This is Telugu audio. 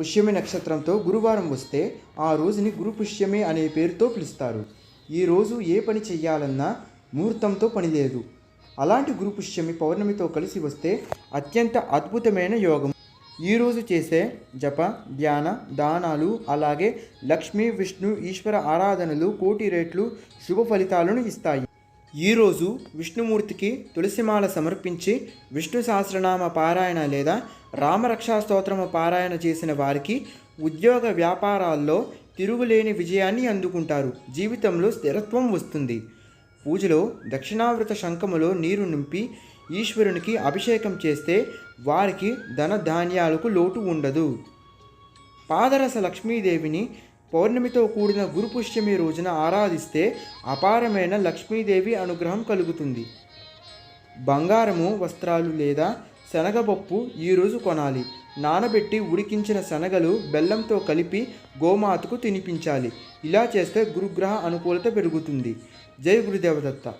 పుష్యమి నక్షత్రంతో గురువారం వస్తే ఆ రోజుని గురు పుష్యమి అనే పేరుతో పిలుస్తారు. ఈ రోజు ఏ పని చెయ్యాలన్నా ముహూర్తంతో పని లేదు. అలాంటి గురు పుష్యమి పౌర్ణమితో కలిసి వస్తే అత్యంత అద్భుతమైన యోగం. ఈరోజు చేసే జప ధ్యాన దానాలు అలాగే లక్ష్మీ విష్ణు ఈశ్వర ఆరాధనలు కోటి రేట్లు శుభ ఫలితాలను ఇస్తాయి. ఈరోజు విష్ణుమూర్తికి తులసిమాల సమర్పించి విష్ణు సహస్రనామ పారాయణ లేదా రామరక్షా స్తోత్రము పారాయణ చేసిన వారికి ఉద్యోగ వ్యాపారాల్లో తిరుగులేని విజయాన్ని అందుకుంటారు. జీవితంలో స్థిరత్వం వస్తుంది. పూజలో దక్షిణావృత శంఖములో నీరు నింపి ఈశ్వరునికి అభిషేకం చేస్తే వారికి ధన ధాన్యాలకు లోటు ఉండదు. పాదరస లక్ష్మీదేవిని పౌర్ణమితో కూడిన గురుపుష్యమి రోజున ఆరాధిస్తే అపారమైన లక్ష్మీదేవి అనుగ్రహం కలుగుతుంది. బంగారము వస్త్రాలు లేదా శనగపప్పు ఈరోజు కొనాలి. నానబెట్టి ఉడికించిన శనగలు బెల్లంతో కలిపి గోమాతకు తినిపించాలి. ఇలా చేస్తే గురుగ్రహ అనుకూలత పెరుగుతుంది. జై గురుదేవదత్త.